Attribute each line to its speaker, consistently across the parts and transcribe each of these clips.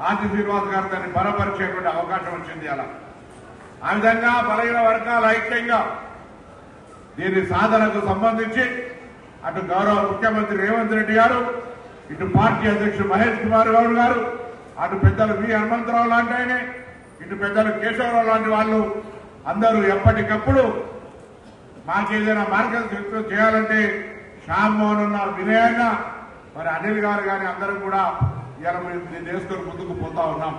Speaker 1: ఆంధ్ర శ్రీనివాస్ గారు దాన్ని బలపరిచేటువంటి అవకాశం వచ్చింది అలా. ఆ విధంగా బలహీన వర్గాల ఐక్యంగా దీని సాధనకు సంబంధించి అటు గౌరవ ముఖ్యమంత్రి రేవంత్ రెడ్డి గారు ఇటు పార్టీ అధ్యక్షుడు మహేష్ కుమార్ గౌడ్ గారు అటు పెద్దలు వి హనుమంతరావు లాంటి ఆయనే ఇటు పెద్దలు కేశవరావు లాంటి వాళ్ళు అందరూ ఎప్పటికప్పుడు మాకేదైనా మార్గదర్శకత్వం చేయాలంటే శ్యామ్మోహన్ ఉన్న వినయన్న మరి అనిల్ గారు కానీ అందరూ కూడా ఇలా మేము దీన్ని వేసుకొని ముందుకు పోతా ఉన్నాం.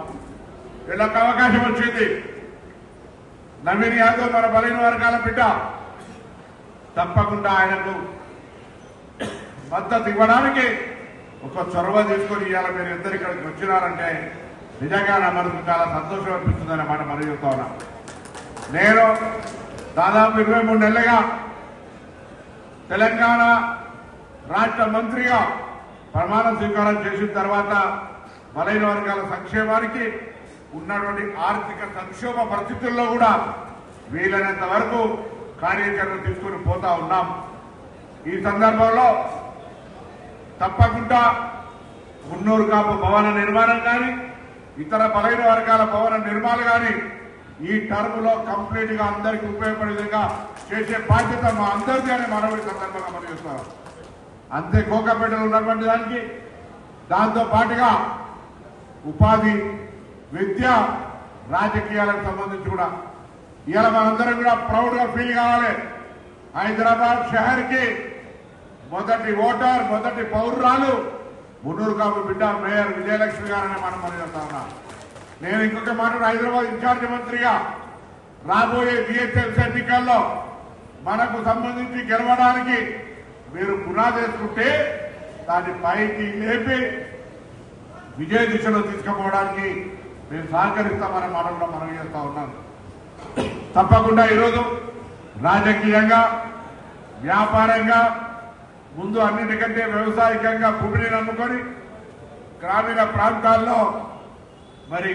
Speaker 1: వీళ్ళకి అవకాశం వచ్చింది. నవీన్ యాదవ్ మన బలైన వర్గాల బిడ్డ. తప్పకుండా ఆయనకు మద్దతు ఇవ్వడానికి ఒక చొరవ తీసుకొని ఇవాళ మీరు ఇద్దరు ఇక్కడికి వచ్చినారంటే నిజంగా నా మనకు చాలా సంతోషం అనిపిస్తుందని మాట మనం చెప్తా ఉన్నాం. నేను దాదాపు ఇరవై మూడు నెలలుగా తెలంగాణ రాష్ట్ర మంత్రిగా ప్రమాణ స్వీకారం చేసిన తర్వాత బలైన వర్గాల సంక్షేమానికి ఉన్నటువంటి ఆర్థిక సంక్షోభ పరిస్థితుల్లో కూడా వీలైనంత వరకు కార్యాచరణ తీసుకుని పోతా ఉన్నాం. ఈ సందర్భంలో తప్పకుండా మున్నూరు కాపు భవన నిర్మాణం కానీ ఇతర బలైన వర్గాల భవన నిర్మాణం కానీ ఈ టర్మ్లో కంప్లీట్గా అందరికీ ఉపయోగపడే విధంగా చేసే బాధ్యత మా అందరిది అని మనవి సందర్భంగా మనం చేస్తున్నాం అంతే కోకపేటలో ఉన్నటువంటి దానికి దాంతో పాటుగా ఉపాధి విద్య రాజకీయాలకు సంబంధించి కూడా. ఇవాళ మనందరం కూడా ప్రౌడ్గా ఫీల్ కావాలి. హైదరాబాద్ షహర్కి మొదటి ఓటర్ మొదటి పౌరురాలు మున్నూరు కాపు బిడ్డ మేయర్ విజయలక్ష్మి గారని మనం పనిచేస్తా ఉన్నా. నేను ఇంకొక మాట హైదరాబాద్ ఇన్ఛార్జి మంత్రిగా రాబోయే జిహెచ్ఎంసీ ఎన్నికల్లో మనకు సంబంధించి గెలవడానికి మీరు పునాది వేసుకుంటే దాన్ని పైకి లేపి విజయ దిశలో తీసుకుపోవడానికి మేము సహకరిస్తామనే మాట కూడా మనం చేస్తా ఉన్నాం. తప్పకుండా ఈరోజు రాజకీయంగా వ్యాపారంగా ముందు అన్నిటికంటే వ్యవసాయకంగా భూమిని నమ్ముకొని గ్రామీణ ప్రాంతాల్లో మరి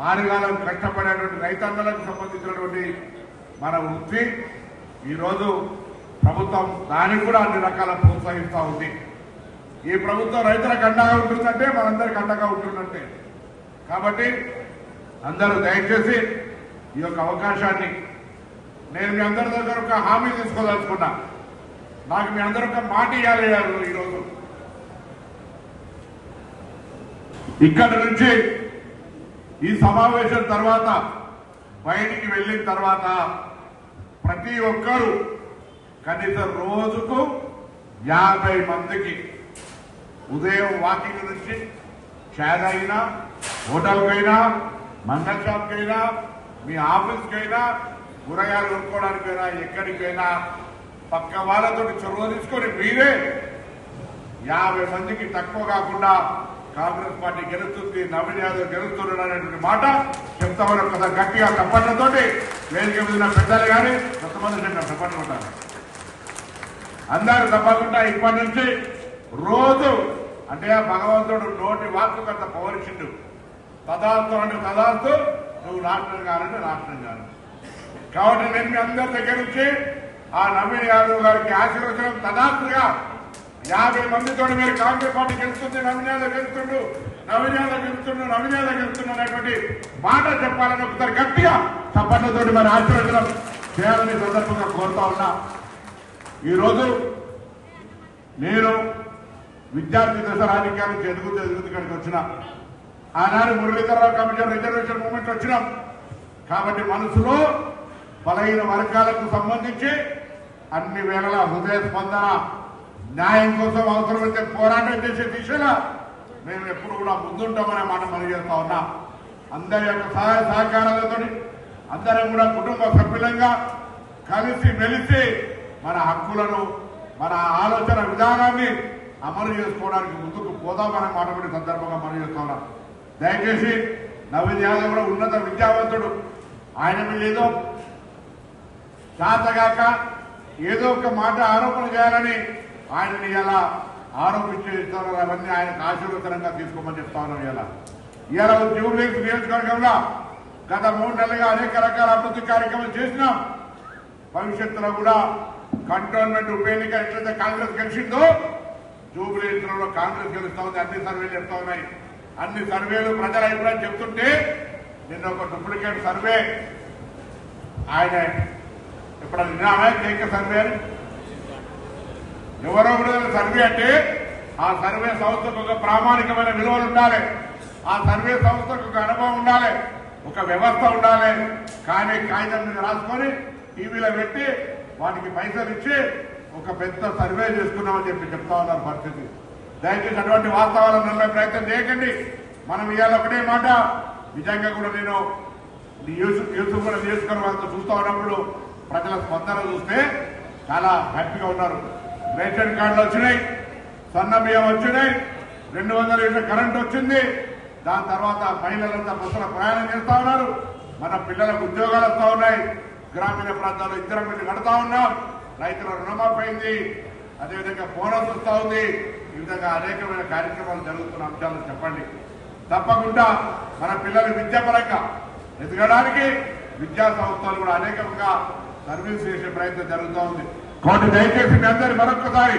Speaker 1: ఆరుగాలం కష్టపడేటువంటి రైతాంగాలకు సంబంధించినటువంటి మన వృత్తి ఈరోజు ప్రభుత్వం దానికి కూడా అన్ని రకాల ప్రోత్సహిస్తూ ఉంది. ఈ ప్రభుత్వం రైతులకు అండగా ఉంటుందంటే మనందరికి అండగా ఉంటుందంటే. కాబట్టి అందరూ దయచేసి ఈ యొక్క అవకాశాన్ని నేను మీ అందరి దగ్గర ఒక హామీ తీసుకోదలుచుకున్నా. నాకు మీ అందరూ ఒక మాట ఇవ్వాలి ఈరోజు. ఇక్కడి నుంచి ఈ సమావేశం తర్వాత బయటికి వెళ్ళిన తర్వాత ప్రతి ఒక్కరూ కనీస రోజుకు యాభై మందికి ఉదయం వాకింగ్ నుంచి షాద్ అయినా హోటల్కైనా మంగళ షాప్కైనా మీ ఆఫీస్కైనా కూరగాయలు కొనుక్కోవడానికైనా ఎక్కడికైనా పక్క వాళ్ళతో చొరవ తీసుకొని మీరే యాభై మందికి తక్కువ కాకుండా కాంగ్రెస్ పార్టీ గెలుస్తుంది నవీన్ యాదవ్ గెలుస్తున్నాడు అనేటువంటి మాట చెప్తామని ఒకసారి గట్టిగా తప్పట్లతోటి వేదిక మీద పెద్దలు కానీ కొంతమంది చెప్పండి తప్పట్లు ఉంటారు అందరూ తప్పకుండా ఇప్పటి నుంచి రోజు అంటే ఆ భగవంతుడు నోటి వాక్కు అంత పౌరుషుడు తదాస్తు అంటే తదాస్తు నువ్వు రాష్ట్రం కానంటే రాష్ట్రం కాను కాబట్టి నేను మీ అందరి దగ్గర నుంచి ఆ నవీన్ యాదవ్ గారికి ఆశీర్వచనం తదాస్తుగా యాభై మందితో మీరు కాంగ్రెస్ పార్టీ గెలుస్తుంది నవీన్ యాదవ్ గెలుస్తుండు నవీన్ యాదవ్ గెలుస్తుండు నవీన్ యాదవ్ గెలుస్తుండు అనేటువంటి మాట చెప్పాలని ఒకసారి గట్టిగా తప్పన్నతోటి మరి ఆశీర్వచనం చేయాలని సందర్భంగా కోరుతా ఉన్నా. ఈరోజు నేను విద్యార్థి దశ రాజకీయాల ఎదుగుతూ ఎదుగుతూ ఇక్కడికి వచ్చిన. ఆనాడు మురళీధరరావు కమిషన్ రిజర్వేషన్ మూమెంట్ వచ్చినాం. కాబట్టి మనసులో బలహీన వర్గాలకు సంబంధించి అన్ని వేళల హృదయ స్పందన న్యాయం కోసం అవసరమైతే పోరాటం చేసే దిశలో మేము ఎప్పుడు కూడా ముందుంటామనే మాట మనం చేస్తా ఉన్నాం. అందరి యొక్క సహాయ సహకారాలతో అందరం కూడా కుటుంబ సభ్యులంగా కలిసి మెలిసి మన హక్కులను మన ఆలోచన విధానాన్ని అమలు చేసుకోవడానికి ముందుకు పోదామని మాట్లాడే సందర్భంగా మనం చేస్తా దయచేసి నవీన్ యాదవ్ కూడా ఉన్నత విద్యావంతుడు. ఆయన మీద ఏదో చేతగాక ఏదో ఒక మాట ఆరోపణ చేయాలని ఆయనని ఇలా ఆరోపించేస్తారు అవన్నీ ఆయనకు ఆశీర్వచనంగా తీసుకోమని చెప్తా ఉన్నాం ఇలా ఇలా జూబ్లీస్ నియోజకవర్గంలో గత మూడు నెలలుగా అనేక రకాల అభివృద్ధి కార్యక్రమాలు చేసినాం. భవిష్యత్తులో కూడా కంటోన్మెంట్ ఉప ఎన్నిక ఎట్లయితే కాంగ్రెస్ గెలిచిందో జూబ్లీలో కాంగ్రెస్ గెలుస్తా ఉంది. అన్ని సర్వేలు చెప్తా ఉన్నాయి. అన్ని సర్వేలు ప్రజల అభిప్రాయం చెప్తుంటే నిన్న ఒక డూప్లికేట్ సర్వే ఆయన ఇప్పుడు విన్నామే కేక సర్వే అని? ఎవరో విడుదల సర్వే అంటే ఆ సర్వే సంస్థకు ఒక ప్రామాణికమైన విలువలు ఉండాలి. ఆ సర్వే సంస్థకు ఒక అనుభవం ఉండాలి. ఒక వ్యవస్థ ఉండాలి. కానీ కాగితం మీద రాసుకొని టీవీలో పెట్టి వాటికి పైసలు ఇచ్చి ఒక పెద్ద సర్వే చేసుకున్నామని చెప్పి చెప్తా ఉన్నారు పరిస్థితి. దయచేసి అటువంటి వాస్తవాలను నమ్మే ప్రయత్నం చేయకండి. మనం ఇవాళ ఒకటే మాట. నిజంగా కూడా నేను యూసుఫ్ కూడా నియోజకవర్గం వాళ్ళతో చూస్తూ ఉన్నప్పుడు ప్రజల స్పందన చూస్తే చాలా హ్యాపీగా ఉన్నారు. రేషన్ కార్డులు వచ్చినాయి సన్న బియ్యం వచ్చినాయి రెండు వందల యూనిట్ల కరెంట్ వచ్చింది. దాని తర్వాత మహిళలంతా బస్సుల ప్రయాణం చేస్తా ఉన్నారు. మన పిల్లలకు ఉద్యోగాలు వస్తూ ఉన్నాయి. గ్రామీణ ప్రాంతాల్లో ఇద్దరం పెట్టి కడతా ఉన్నాం. రైతుల రుణమాఫీ అయింది అదేవిధంగా బోనస్ వస్తూ ఉంది. ఈ విధంగా అనేకమైన కార్యక్రమాలు జరుగుతున్న అంశాలు చెప్పండి. తప్పకుండా మన పిల్లల విద్యాపరంగా ఎదగడానికి విద్యా సంస్థలు కూడా అనేకంగా సర్వీస్ చేసే ప్రయత్నం జరుగుతూ ఉంది. కాబట్టి దయచేసి మీ అందరి మరొకసారి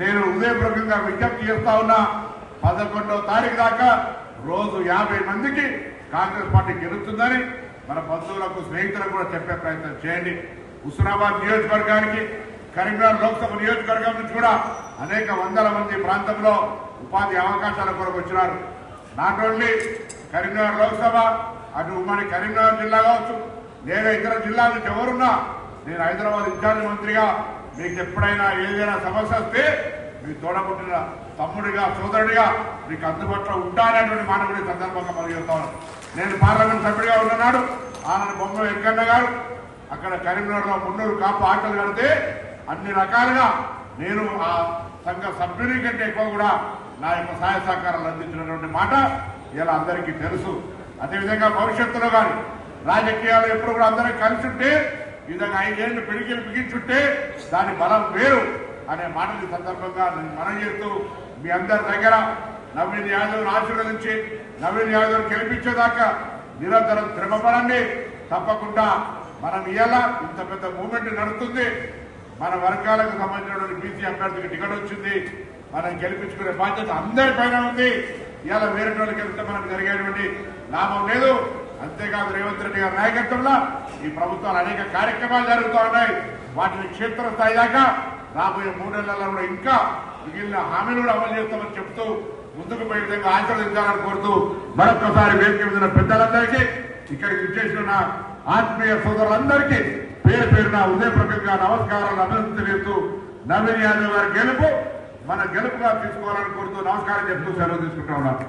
Speaker 1: నేను హృదయపూర్వకంగా విజ్ఞప్తి చేస్తా ఉన్నా పదకొండవ తారీఖు దాకా రోజు యాభై మందికి కాంగ్రెస్ పార్టీ గెలుస్తుందని మన బంధువులకు స్నేహితులకు కూడా చెప్పే ప్రయత్నం చేయండి. హుస్నాబాద్ నియోజకవర్గానికి కరీంనగర్ లోక్సభ నియోజకవర్గం నుంచి కూడా అనేక వందల మంది ప్రాంతంలో ఉపాధి అవకాశాల కొరకు వచ్చినారు. నాట్ ఓన్లీ కరీంనగర్ లోక్సభ అటు ఉమ్మడి కరీంనగర్ జిల్లా కావచ్చు లేదా ఇతర జిల్లాల నుంచి ఎవరున్నా నేను హైదరాబాద్ ఇన్ఛార్జ్ మంత్రిగా మీకు ఎప్పుడైనా ఏదైనా సమస్య వస్తే మీకు తోడబుట్టిన తమ్ముడిగా సోదరుడిగా మీకు అందుబాటులో ఉంటానటువంటి మాట కూడా సందర్భంగా పరిగెడతా నేను పార్లమెంట్ సభ్యుడిగా ఉన్ననాడు ఆనంద బొమ్మ వెంకన్న గారు అక్కడ కరీంనగర్లో మున్నూరు కాపు ఆటలు కడితే అన్ని రకాలుగా నేను ఆ సంఘ సభ్యుని కంటే ఎక్కువ కూడా నా యొక్క సహాయ సహకారాలు అందించినటువంటి మాట ఇలా అందరికీ తెలుసు. అదేవిధంగా భవిష్యత్తులో కానీ రాజకీయాలు ఎప్పుడు కూడా అందరం కలిసి ఉంటే ఈ విధంగా ఐదేళ్ళు పిడికిలు బిగించుంటే దాని బలం వేరు అనే మాటల సందర్భంగా నేను మనం చేస్తూ మీ అందరి దగ్గర నవీన్ యాదవ్ను ఆశీర్వదించి నవీన్ యాదవ్ను గెలిపించేదాకా నిరంతరం శ్రమపడండి తప్పకుండా మనం ఇవాళ ఇంత పెద్ద మూమెంట్ నడుస్తుంది. మన వర్గాలకు సంబంధించిన బీసీ అభ్యర్థికి టికెట్ వచ్చింది. మనం గెలిపించుకునే బాధ్యత అందరి పైన ఉంది. ఇవాళ వేరే వాళ్ళకి వెళ్తే మనకు జరిగేటువంటి లాభం లేదు. అంతేకాదు రేవంత్ రెడ్డి గారి నాయకత్వంలో ఈ ప్రభుత్వాలు అనేక కార్యక్రమాలు జరుగుతూ ఉన్నాయి. వాటిని క్షేత్రస్థాయి దాకా రాబోయే మూడేళ్ళలో కూడా ఇంకా మిగిలిన హామీలు కూడా అమలు చేస్తామని చెప్తూ ముందుకు పోయే విధంగా ఆశీర్వదించాలని కోరుతూ మరొకసారి వేదిక మీద పెద్దలందరికీ ఇక్కడికి విచ్చేసిన ఆత్మీయ సోదరులందరికీ పేరు పేరున ఉదయపూర్వకంగా నమస్కారాలు అభివృద్ధి తెలియజేస్తూ నవీన్ యాదవ్ గారి గెలుపు మన గెలుపుగా తీసుకోవాలని కోరుతూ నమస్కారం చెప్తూ సెలవు తీసుకుంటా ఉన్నాను.